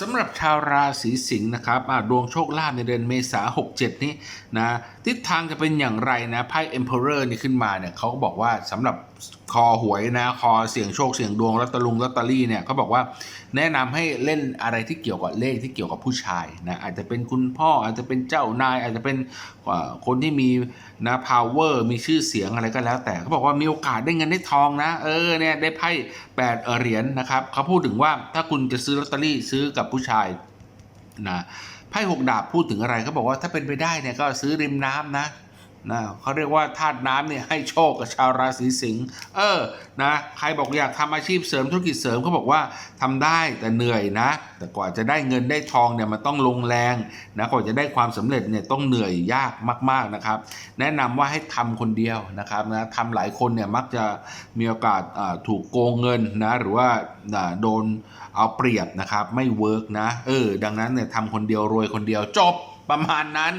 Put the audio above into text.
สำหรับชาวราศีสิงห์นะครับดวงโชคลาภในเดือนเมษา67 นี้นะทิศทางจะเป็นอย่างไรนะไพ่ Emperor นี่ขึ้นมาเนี่ยเขาก็บอกว่าสำหรับคอหวยนะคอเสี่ยงโชคเสี่ยงดวงลอตเตอรุงลอตเตอรี่เนี่ยเขาบอกว่าแนะนำให้เล่นอะไรที่เกี่ยวกับเลขที่เกี่ยวกับผู้ชายนะอาจจะเป็นคุณพ่ออาจจะเป็นเจ้านาย อาจจะเป็นคนที่มีนะ power มีชื่อเสียงอะไรก็แล้ว แต่เขาบอกว่ามีโอกาสได้เงินได้ทองนะ เออเนี่ยได้ไพ่แปดเอ่อเหรียญนะครับเขาพูดถึงว่าถ้าคุณจะซื้อลอตเตอรี่ซื้อกับผู้ชายนะไพ่หกดาบพูดถึงอะไรเขาบอกว่าถ้าเป็นไปได้เนี่ยก็ซื้อริมน้ำนะ นะเขาเรียกว่าธาตุน้ำเนี่ยให้โชคกับชาวราศีสิงห์เออนะใครบอกอยากทำอาชีพเสริมธุรกิจเสริมเขาบอกว่าทำได้แต่เหนื่อยนะ แต่กว่าจะได้เงินได้ทองเนี่ยมันต้องลงแรงนะกว่าจะได้ความสำเร็จเนี่ยต้องเหนื่อยยากมาก ๆนะครับ แนะนำว่าให้ทำคนเดียวนะครับนะทำหลายคนเนี่ยมักจะมีโอกาสถูกโกงเงินนะหรือว่าอ่าโดนเอาเปรียบนะครับไม่เวิร์กนะ เออ ดังนั้นเนี่ยทำคนเดียวรวยคนเดียวจบประมาณนั้น